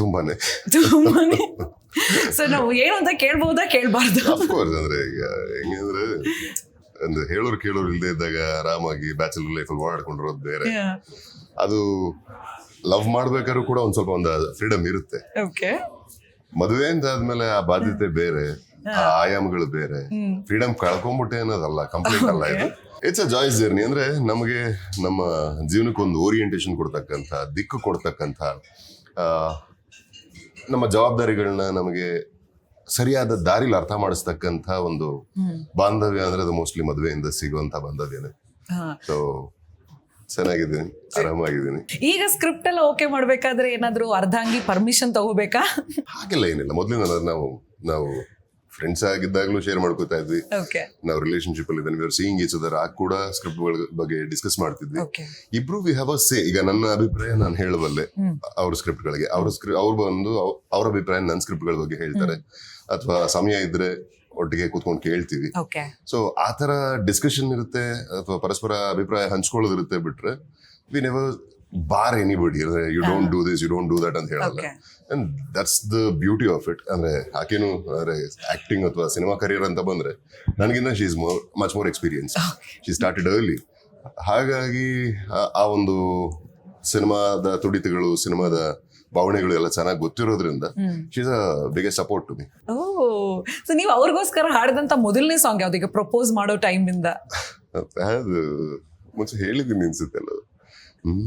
ತುಂಬಾನೇ. ತುಂಬಾನೇ. ಸೊ ನಾವು ಏನು ಅಂತ ಕೇಳ್ಬಹುದಾ ಕೇಳ್ಬಾರ್ದು ಅಫ್ಕೋರ್ಸ್ ಅಂದ್ರೆ ಈಗ ಹೆಂಗಂದ್ರೆ ಅಂದ್ರೆ ಹೇಳೋರು ಕೇಳೋರು ಇಲ್ಲದೆ ಇದ್ದಾಗ ಆರಾಮಾಗಿ ಬ್ಯಾಚಲರ್ ಲೈಫಲ್ಲಿ ಓಡಾಡ್ಕೊಂಡಿರೋದು ಬೇರೆ. ಅದು ಲವ್ ಮಾಡ್ಬೇಕಾದ್ರೂ ಕೂಡ ಒಂದ್ ಸ್ವಲ್ಪ ಒಂದು ಫ್ರೀಡಮ್ ಇರುತ್ತೆ. ಓಕೆ ಮದುವೆ ಅಂತ ಆದ್ಮೇಲೆ ಆ ಬಾಧ್ಯತೆ ಬೇರೆ ಆ ಆಯಾಮಗಳು ಬೇರೆ. ಫ್ರೀಡಮ್ ಕಳ್ಕೊಂಡ್ಬಿಟ್ಟೆ ಅನ್ನೋದಲ್ಲ ಕಂಪ್ಲೀಟ್ ಅಲ್ಲ ಇದು. ಇಟ್ಸ್ ಅ ಜಾಯ್ಸ್ ಜರ್ನಿ ಅಂದ್ರೆ ನಮಗೆ ನಮ್ಮ ಜೀವನಕ್ಕೆ ಒಂದು ಓರಿಯೆಂಟೇಶನ್ ಕೊಡ್ತಕ್ಕಂಥ ದಿಕ್ಕು ಕೊಡ್ತಕ್ಕಂಥ ನಮ್ಮ ಜವಾಬ್ದಾರಿಗಳನ್ನ ನಮಗೆ ಸರಿಯಾದ ದಾರಿಲಿ ಅರ್ಥ ಮಾಡಿಸ್ತಕ್ಕಂಥ ಒಂದು ಬಾಂಧವ್ಯ ಅಂದ್ರೆ ಅದು ಮೋಸ್ಟ್ಲಿ ಮದುವೆಯಿಂದ ಸಿಗುವಂತ ಬಾಂಧವ್ಯನೇ. ಸೊ ಚೆನ್ನಾಗಿದ್ದೀನಿ. ಆರಾಮಾಗಿದ್ದೀನಿ. ಈಗ ಸ್ಕ್ರಿಪ್ಟ್ ಎಲ್ಲ ಓಕೆ ಮಾಡ್ಬೇಕಾದ್ರೆ ಏನಾದ್ರೂ ಅರ್ಧಾಂಗಿ ಪರ್ಮಿಷನ್ ತಗೋಬೇಕಾ? ಹಾಗೆಲ್ಲ ಏನಿಲ್ಲ. ಮೊದಲಿನ ನಾವು ನಾವು ಫ್ರೆಂಡ್ಸ್ ಆಗಿದ್ದಾಗಲೂ ಶೇರ್ ಮಾಡ್ಕೋತಾ ಇದ್ವಿ. ನಾವು ರಿಲೇಶನ್ಶಿಪ್ ಅಲ್ಲಿ ಇದ್ದೀವಿ ಸೀಯಿಂಗ್ ಈಚ್ ಅದರ್ ಆಗ ಕೂಡ ಸ್ಕ್ರಿಪ್ಟ್ ಬಗ್ಗೆ ಡಿಸ್ಕಸ್ ಮಾಡ್ತಿದ್ವಿ. ಇಬ್ರು ವಿ ಹ್ಯಾವ್ ಅ ಸೇ ಈಗ ನನ್ನ ಅಭಿಪ್ರಾಯ ನಾನು ಹೇಳಬಲ್ಲೆ ಅವ್ರ ಸ್ಕ್ರಿಪ್ಟ್ ಗಳಿಗೆ. ಅವ್ರ ಸ್ಕ್ರಿಪ್ಟ್ ಅವ್ರು ಬಂದು ಅವ್- ಅವ್ರ ಅಭಿಪ್ರಾಯ ನನ್ನ ಸ್ಕ್ರಿಪ್ಟ್ಗಳ ಬಗ್ಗೆ ಹೇಳ್ತಾರೆ. ಅಥವಾ ಸಮಯ ಇದ್ರೆ ಒಟ್ಟಿಗೆ ಕೂತ್ಕೊಂಡು ಕೇಳ್ತೀವಿ. ಸೊ ಆ ತರ ಡಿಸ್ಕಷನ್ ಇರುತ್ತೆ. ಅಥವಾ ಪರಸ್ಪರ ಅಭಿಪ್ರಾಯ ಹಂಚ್ಕೊಳ್ಳೋದಿರುತ್ತೆ ಬಿಟ್ರೆ ವಿ ನೆವರ್ ಬಾರ್ ಎನಿಬಡಿ ಅಂದ್ರೆ you don't do this you don't do that ಅಂತ ಹೇಳಲ್ಲ. And that's the beauty of it ಅಂದ್ರೆ ಆಕೆನು ಅಂದ್ರೆ ಆಕ್ಟಿಂಗ್ ಅಥವಾ ಸಿನಿಮಾ ಕರಿಯರ್ ಅಂತ ಬಂದ್ರೆ ನನಗಿಂತ she is more much more experience she started early ಹಾಗಾಗಿ ಆ- ಒಂದು ಸಿನಿಮಾದ ತುಡಿತಗಳು ಸಿನಿಮಾದ ಭಾವನೆಗಳು ಎಲ್ಲ ಚೆನ್ನಾಗಿ ಗೊತ್ತಿರೋದ್ರಿಂದ she is a biggest support to me oh so ನೀವು ಅವ್ರಿಗೋಸ್ಕರ ಹಾಡಿದಂತ ಮೊದಲನೇ ಸಾಂಗ್ ಯಾವ್ದು? ಈಗ ಪ್ರಪೋಸ್ ಮಾಡೋ ಟೈಮಿಂದ ಅದು ಮುಂಚೆ ಹೇಳಿದ್ದೀನಿ ಅನ್ಸುತ್ತೆ ಅಲ್ಲ ಹ್ಮ್.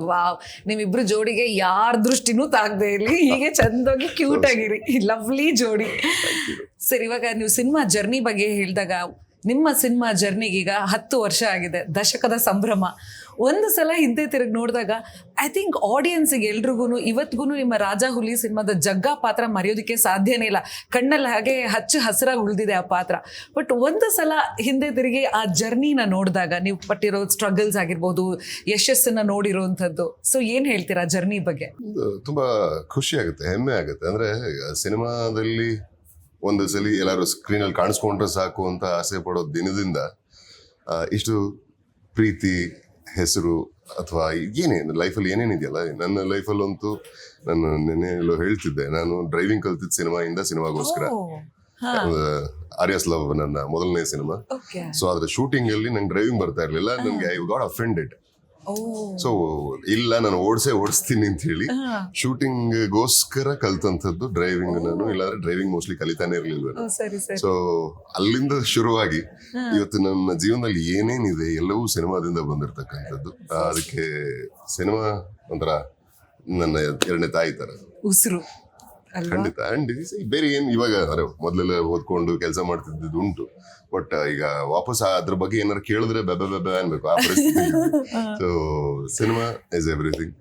ವಾವ್ ನಿಮ್ಮಿಬ್ರು ಜೋಡಿಗೆ ಯಾರ ದೃಷ್ಟಿನೂ ತಾಗದೆ ಇರಲಿ. ಹೀಗೆ ಚಂದೋಗಿ ಕ್ಯೂಟ್ ಆಗಿರಿ. ಲವ್ಲಿ ಜೋಡಿ. ಸರ್ ಇವಾಗ ನೀವು ಸಿನಿಮಾ ಜರ್ನಿ ಬಗ್ಗೆ ಹೇಳಿದಾಗ ನಿಮ್ಮ ಸಿನಿಮಾ ಜರ್ನಿಗೀಗ ಹತ್ತು ವರ್ಷ ಆಗಿದೆ, ದಶಕದ ಸಂಭ್ರಮ. ಒಂದು ಸಲ ಹಿಂದೆ ತಿರುಗಿ ನೋಡಿದಾಗ ಐ ಥಿಂಕ್ ಆಡಿಯನ್ಸಿಗೆ ಎಲ್ರಿಗೂ ಇವತ್ತಿಗೂ ನಿಮ್ಮ ರಾಜ ಹುಲಿ ಸಿನಿಮಾದ ಜಗ್ಗ ಪಾತ್ರ ಮರೆಯೋದಕ್ಕೆ ಸಾಧ್ಯನೇ ಇಲ್ಲ. ಕಣ್ಣಲ್ಲಿ ಹಾಗೆ ಹಚ್ಚು ಹಸಿರಾಗಿ ಉಳಿದಿದೆ ಆ ಪಾತ್ರ. ಬಟ್ ಒಂದು ಸಲ ಹಿಂದೆ ತಿರುಗಿ ಆ ಜರ್ನಿನ ನೋಡಿದಾಗ, ನೀವು ಪಟ್ಟಿರೋ ಸ್ಟ್ರಗಲ್ಸ್ ಆಗಿರ್ಬೋದು, ಯಶಸ್ಸನ್ನ ನೋಡಿರೋವಂಥದ್ದು ಸೊ ಏನು ಹೇಳ್ತೀರಾ ಜರ್ನಿ ಬಗ್ಗೆ? ತುಂಬ ಖುಷಿ ಆಗುತ್ತೆ, ಹೆಮ್ಮೆ ಆಗುತ್ತೆ. ಅಂದರೆ, ಸಿನಿಮಾದಲ್ಲಿ ಒಂದು ಸಲ ಎಲ್ಲರೂ ಸ್ಕ್ರೀನ್ ಅಲ್ಲಿ ಕಾಣಿಸ್ಕೊಂಡ್ರೆ ಸಾಕು ಅಂತ ಆಸೆ ಪಡೋ ದಿನದಿಂದ ಇಷ್ಟು ಪ್ರೀತಿ ಹೆಸರು ಅಥವಾ ಏನೇನು ಲೈಫಲ್ಲಿ ಏನೇನಿದೆಯಲ್ಲ ನನ್ನ ಲೈಫಲ್ಲಂತೂ ನಾನು ನೆನ್ನೆ ಎಲ್ಲೋ ಹೇಳ್ತಿದ್ದೆ ನಾನು ಡ್ರೈವಿಂಗ್ ಕಲ್ತಿದ್ದ ಸಿನಿಮಾಯಿಂದ ಸಿನಿಮಾಗೋಸ್ಕರ. ಆರ್ಯಸ್ ಲವ್ ನನ್ನ ಮೊದಲನೇ ಸಿನಿಮಾ. ಸೊ ಅದ್ರ ಶೂಟಿಂಗ್ ಅಲ್ಲಿ ನಂಗೆ ಡ್ರೈವಿಂಗ್ ಬರ್ತಾ ಇರಲಿಲ್ಲ ನನಗೆ ಐ ಗಾಟ್ ಅಫೆಂಡೆಡ್ ಸೊ ಇಲ್ಲ ನಾನು ಓಡಿಸೇ ಓಡಿಸ್ತೀನಿ ಅಂತ ಹೇಳಿ ಶೂಟಿಂಗ್ ಗೋಸ್ಕರ ಕಲ್ತಂಥದ್ದು ಡ್ರೈವಿಂಗ್ ನಾನು ಇಲ್ಲಾಂದ್ರೆ ಡ್ರೈವಿಂಗ್ ಮೋಸ್ಟ್ಲಿ ಕಲಿತಾನೆ ಇರ್ಲಿಲ್ವ ಸೊ ಅಲ್ಲಿಂದ ಶುರುವಾಗಿ ಇವತ್ತು ನನ್ನ ಜೀವನದಲ್ಲಿ ಏನೇನಿದೆ ಎಲ್ಲವೂ ಸಿನಿಮಾದಿಂದ ಬಂದಿರತಕ್ಕಂಥದ್ದು. ಅದಕ್ಕೆ ಸಿನಿಮಾ ಒಂಥರ ನನ್ನ ಎರಡನೇ ತಾಯಿ ತರ. ಉಸಿರು. ಖಂಡಿತ. ಅಂಡ್ ಇಸ್ ಬೇರೆ ಏನು ಇವಾಗ ಅರೆ ಮೊದಲೆಲ್ಲ ಓದ್ಕೊಂಡು ಕೆಲಸ ಮಾಡ್ತಿದ್ದು ಉಂಟು. ಬಟ್ ಈಗ ವಾಪಸ್ ಅದ್ರ ಬಗ್ಗೆ ಏನಾರು ಕೇಳಿದ್ರೆ ಬೆಬೆ ಬೆಬೆ ಅನ್ಬೇಕು. ಆ ಪರಿಸ್ಥಿತಿ. So cinema is everything